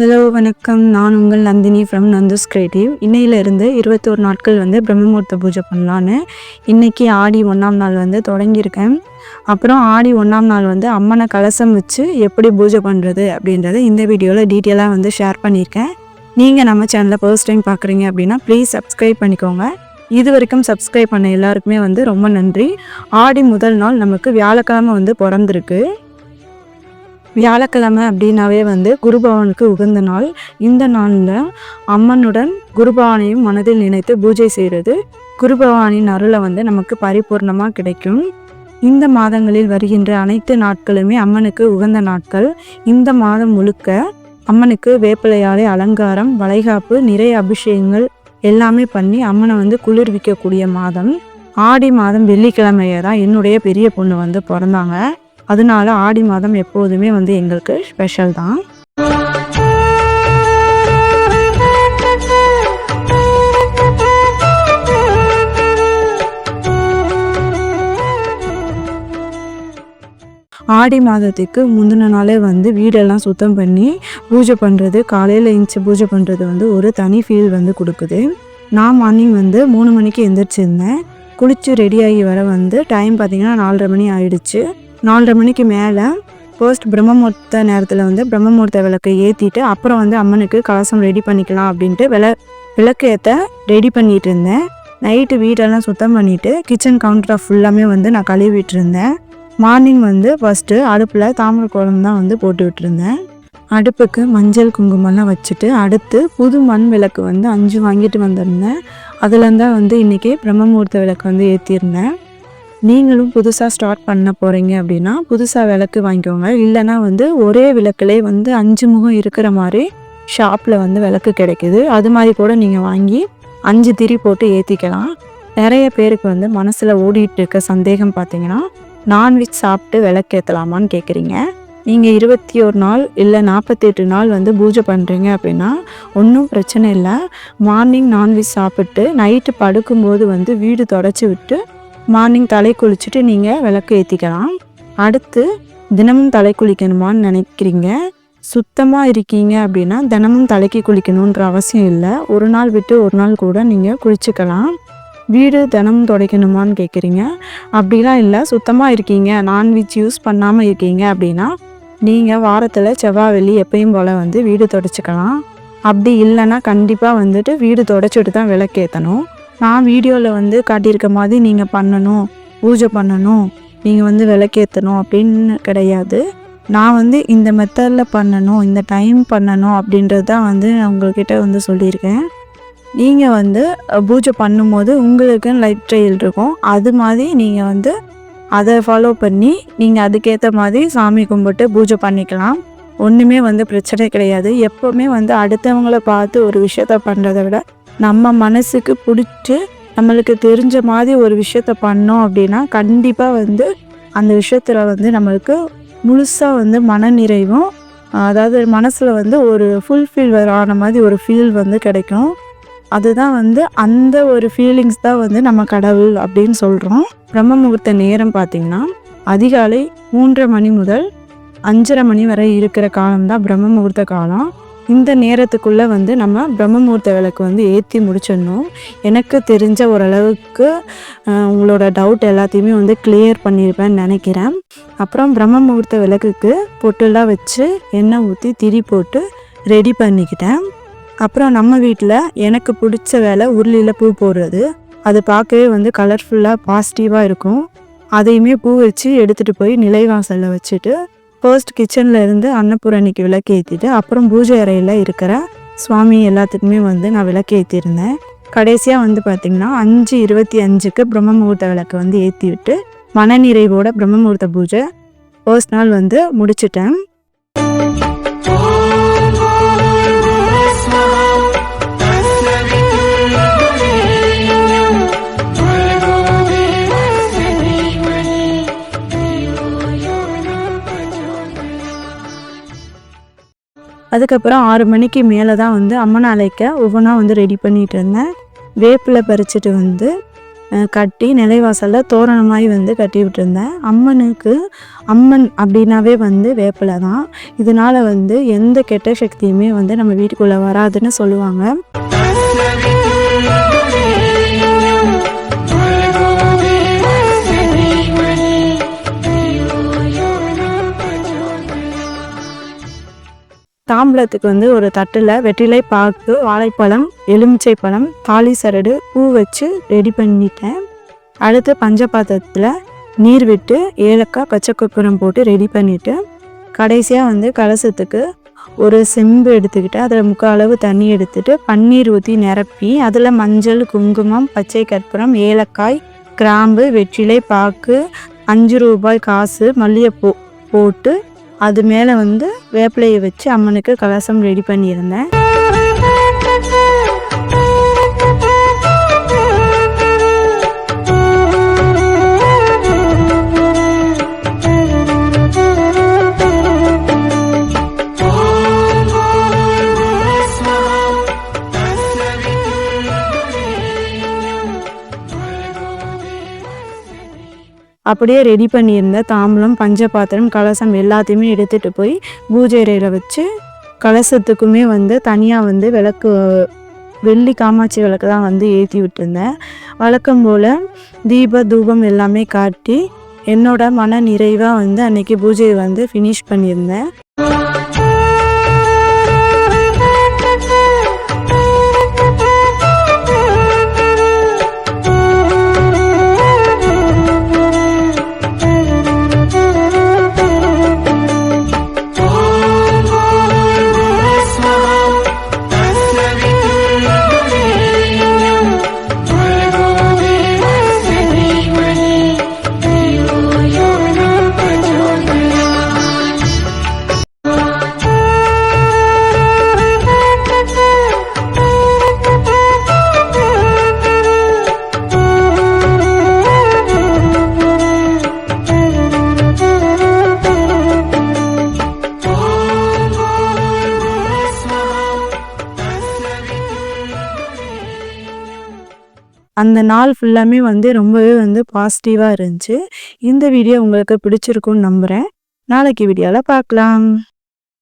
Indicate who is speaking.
Speaker 1: Hello வணக்கம். நான் உங்கள் நந்தினி ஃப்ரம் நந்துஸ் கிரியேட்டிவ் இன்னையிலேருந்து இருபத்தோரு நாட்கள் வந்து பிரம்மமுகூர்த்த பூஜை பண்ணலான்னு. இன்றைக்கி ஆடி ஒன்றாம் நாள் வந்து தொடங்கியிருக்கேன். அப்புறம் ஆடி ஒன்றாம் நாள் வந்து அம்மனை கலசம் வச்சு எப்படி பூஜை பண்ணுறது அப்படின்றத இந்த வீடியோவில் டீட்டெயிலாக வந்து ஷேர் பண்ணியிருக்கேன். நீங்கள் நம்ம சேனலை ஃபர்ஸ்ட் டைம் பார்க்குறீங்க அப்படின்னா ப்ளீஸ் சப்ஸ்கிரைப் பண்ணிக்கோங்க. இது வரைக்கும் சப்ஸ்கிரைப் பண்ண எல்லாருக்குமே வந்து ரொம்ப நன்றி. ஆடி முதல் நாள் நமக்கு வியாழக்கிழமை வந்து பிறந்திருக்கு. வியாழக்கிழமை அப்படின்னாவே வந்து குருபவனுக்கு உகந்த நாள். இந்த நாளில் அம்மனுடன் குருபவானையும் மனதில் நினைத்து பூஜை செய்கிறது குருபவானின் அருளை வந்து நமக்கு பரிபூர்ணமாக கிடைக்கும். இந்த மாதங்களில் வருகின்ற அனைத்து நாட்களுமே அம்மனுக்கு உகந்த நாட்கள். இந்த மாதம் முழுக்க அம்மனுக்கு வேப்பிலையாலை அலங்காரம் வளைகாப்பு நிறைய அபிஷேகங்கள் எல்லாமே பண்ணி அம்மனை வந்து குளிர்விக்கக்கூடிய மாதம். ஆடி மாதம் வெள்ளிக்கிழமையை தான் என்னுடைய பெரிய பொண்ணு வந்து பிறந்தாங்க. அதனால ஆடி மாதம் எப்போதுமே வந்து எங்களுக்கு ஸ்பெஷல் தான். ஆடி மாதத்துக்கு முந்தின நாளே வந்து வீடெல்லாம் சுத்தம் பண்ணி பூஜை பண்ணுறது காலையில் எழுந்துச்சி பூஜை பண்ணுறது வந்து ஒரு தனி ஃபீல் வந்து கொடுக்குது. நான் மார்னிங் வந்து மூணு மணிக்கு எந்திரிச்சிருந்தேன். குளிச்சு ரெடியாகி வர வந்து டைம் பார்த்திங்கன்னா நாலரை மணி ஆயிடுச்சு. நாலரை மணிக்கு மேலே ஃபர்ஸ்ட் பிரம்மமுகூர்த்த நேரத்தில் வந்து பிரம்மமுகூர்த்த விளக்கை ஏற்றிட்டு அப்புறம் வந்து அம்மனுக்கு கலசம் ரெடி பண்ணிக்கலாம் அப்படின்ட்டு விள விளக்கு ஏற்ற ரெடி பண்ணிகிட்டு இருந்தேன். நைட்டு வீட்டெல்லாம் சுத்தம் பண்ணிவிட்டு கிச்சன் கவுண்டரை ஃபுல்லாமே வந்து நான் கழுவிட்டு இருந்தேன். மார்னிங் வந்து ஃபஸ்ட்டு அடுப்பில் தாமரை குழம்பு தான் வந்து போட்டு விட்டுருந்தேன். அடுப்புக்கு மஞ்சள் குங்குமம்லாம் வச்சுட்டு அடுத்து புது மண் விளக்கு வந்து அஞ்சு வாங்கிட்டு வந்திருந்தேன். அதில் தான் வந்து இன்றைக்கி பிரம்மமுகூர்த்த விளக்கு வந்து ஏற்றிருந்தேன் நீங்களும் புதுசாக ஸ்டார்ட் பண்ண போகிறீங்க அப்படின்னா புதுசாக விளக்கு வாங்கிக்கோங்க. இல்லைன்னா வந்து ஒரே விளக்குலே வந்து அஞ்சு முகம் இருக்கிற மாதிரி ஷாப்பில் வந்து விளக்கு கிடைக்குது. அது மாதிரி கூட நீங்கள் வாங்கி அஞ்சு திரி போட்டு ஏற்றிக்கலாம் நிறைய பேருக்கு வந்து மனசில் ஓடிட்டு இருக்க சந்தேகம் பார்த்தீங்கன்னா நான்வெஜ் சாப்பிட்டு விளக்கு ஏற்றலாமான்னு கேட்குறீங்க நீங்கள் இருபத்தி ஒரு நாள் இல்லை நாற்பத்தெட்டு நாள் வந்து பூஜை பண்ணுறீங்க அப்படின்னா ஒன்றும் பிரச்சனை இல்லை. மார்னிங் நான்வெஜ் சாப்பிட்டு நைட்டு படுக்கும்போது வந்து வீடு தொடச்சி விட்டு மார்னிங் தலை குளிச்சுட்டு நீங்கள் விளக்கு ஏற்றிக்கலாம் அடுத்து தினமும் தலை குளிக்கணுமான்னு நினைக்கிறீங்க. சுத்தமாக இருக்கீங்க அப்படின்னா தினமும் தலைக்கு குளிக்கணுன்ற அவசியம் இல்லை. ஒரு நாள் விட்டு ஒரு நாள் கூட நீங்கள் குளிச்சுக்கலாம். வீடு தினமும் துடைக்கணுமான்னு கேட்குறீங்க அப்படிலாம் இல்லை. சுத்தமாக இருக்கீங்க. நான்வெஜ் யூஸ் பண்ணாமல் இருக்கீங்க அப்படின்னா நீங்கள் வாரத்தில் செவ்வாய் வெள்ளி எப்பயும் போல் வந்து வீடு துடைச்சிக்கலாம். அப்படி இல்லைன்னா கண்டிப்பாக வந்துட்டு வீடு துடைச்சிட்டு தான் விளக்கேற்றணும் நான் வீடியோவில் வந்து காட்டியிருக்க மாதிரி நீங்கள் பண்ணணும் பூஜை பண்ணணும் நீங்கள் வந்து விளக்கேற்றணும் அப்படின்னு கிடையாது. நான் வந்து இந்த மெத்தடில் பண்ணணும் இந்த டைம் பண்ணணும் அப்படின்றது தான் வந்து நான் உங்கள்கிட்ட வந்து சொல்லியிருக்கேன். நீங்கள் வந்து பூஜை பண்ணும்போது உங்களுக்கு லைட் ட்ரையல் இருக்கும். அது மாதிரி நீங்கள் வந்து அதை ஃபாலோ பண்ணி நீங்கள் அதுக்கேற்ற மாதிரி சாமி கும்பிட்டு பூஜை பண்ணிக்கலாம். ஒன்றுமே வந்து பிரச்சனை கிடையாது. எப்போவுமே வந்து அடுத்தவங்களை பார்த்து ஒரு விஷயத்த பண்ணுறத விட நம்ம மனசுக்கு பிடிச்சி நம்மளுக்கு தெரிஞ்ச மாதிரி ஒரு விஷயத்த பண்ணோம் அப்படின்னா கண்டிப்பாக வந்து அந்த விஷயத்தில் வந்து நம்மளுக்கு முழுசாக வந்து மனநிறைவும் அதாவது மனசில் வந்து ஒரு ஃபுல்ஃபில் ஆன மாதிரி ஒரு ஃபீல் வந்து கிடைக்கும். அதுதான் வந்து அந்த ஒரு ஃபீலிங்ஸ் தான் வந்து நம்ம கடவுள் அப்படின்னு சொல்கிறோம் பிரம்ம முகூர்த்த நேரம் பார்த்திங்கன்னா அதிகாலை மூன்றரை மணி முதல் அஞ்சரை மணி வரை இருக்கிற காலம் தான் பிரம்ம முகூர்த்த காலம். இந்த நேரத்துக்குள்ளே வந்து நம்ம பிரம்மமூர்த்த விளக்கு வந்து ஏற்றி முடிச்சிடணும். எனக்கு தெரிஞ்ச ஓரளவுக்கு உங்களோட டவுட் எல்லாத்தையுமே வந்து கிளியர் பண்ணியிருப்பேன்னு நினைக்கிறேன். அப்புறம் பிரம்ம முகூர்த்த விளக்குக்கு பொட்டுலாம் வச்சு எண்ணெய் ஊற்றி திரி போட்டு ரெடி பண்ணிக்கிட்டேன். அப்புறம் நம்ம வீட்டில் எனக்கு பிடிச்ச வேலை உருளியில் பூ போடுறது. அது பார்க்கவே வந்து கலர்ஃபுல்லாக பாசிட்டிவாக இருக்கும். அதையுமே பூ வச்சு எடுத்துகிட்டு போய் நிலைவாசலில் வச்சுட்டு ஃபர்ஸ்ட் கிச்சனில் இருந்து அன்னபூரணிக்கு விளக்கு ஏற்றிட்டு அப்புறம் பூஜை அறையில் இருக்கிற சுவாமி எல்லாத்துக்குமே வந்து நான் விளக்கு ஏற்றிருந்தேன் கடைசியாக வந்து பார்த்திங்கன்னா அஞ்சு இருபத்தி அஞ்சுக்கு பிரம்ம முகூர்த்த விளக்கு வந்து ஏற்றி விட்டு மனநிறைவோட பிரம்ம முகூர்த்த பூஜை ஃபர்ஸ்ட் நாள் வந்து முடிச்சிட்டேன். அதுக்கப்புறம் ஆறு மணிக்கு மேலே தான் வந்து அம்மன் அழைக்க ஒவ்வொன்றா வந்து ரெடி பண்ணிகிட்டு இருந்தேன். வேப்பில் பறிச்சுட்டு வந்து கட்டி நிலைவாசலில் தோரணமாய் வந்து கட்டி விட்டுருந்தேன். அம்மனுக்கு அம்மன் அப்படின்னாவே வந்து வேப்பிலை தான். இதனால வந்து எந்த கெட்ட சக்தியுமே வந்து நம்ம வீட்டுக்குள்ளே வராதுன்னு சொல்லுவாங்க. மாம்பழத்துக்கு வந்து ஒரு தட்டில் வெற்றிலை பாக்கு வாழைப்பழம் எலுமிச்சை பழம் தாலி சரடு பூ வச்சு ரெடி பண்ணிட்டேன். அடுத்து பஞ்சபாத்திரத்தில் நீர் விட்டு ஏலக்காய் பச்சை கொப்பரம் போட்டு ரெடி பண்ணிவிட்டு கடைசியாக வந்து கலசத்துக்கு ஒரு செம்பு எடுத்துக்கிட்டு அதில் முக்கால் அளவு தண்ணி எடுத்துட்டு பன்னீர் ஊற்றி நிரப்பி அதில் மஞ்சள் குங்குமம் பச்சை கற்பூரம் ஏலக்காய் கிராம்பு வெற்றிலை பாக்கு அஞ்சு ரூபாய் காசு மல்லிகைப்பூ போட்டு அது மேலே வந்து வேப்பிலையை வச்சு அம்மனுக்கு கலசம் ரெடி பண்ணியிருந்தேன். அப்படியே ரெடி பண்ணியிருந்த தாம்பலம் பஞ்சபாத்திரம் கலசம் எல்லாத்தையுமே எடுத்துகிட்டு போய் பூஜை அறையில் வச்சு கலசத்துக்குமே வந்து தனியாக வந்து விளக்கு வெள்ளி காமாட்சி விளக்கு தான் வந்து ஏற்றி விட்டுருந்தேன். வழக்கம் போல் தீப தூபம் எல்லாமே காட்டி என்னோட மன நிறைவாக வந்து அன்னைக்கு பூஜையை வந்து ஃபினிஷ் பண்ணியிருந்தேன். அந்த நாள் ஃபுல்லாமே வந்து ரொம்பவே வந்து பாசிட்டிவாக இருந்துச்சு. இந்த வீடியோ உங்களுக்கு பிடிச்சிருக்குன்னு நம்புகிறேன் நாளைக்கு வீடியோவில் பார்க்கலாம்.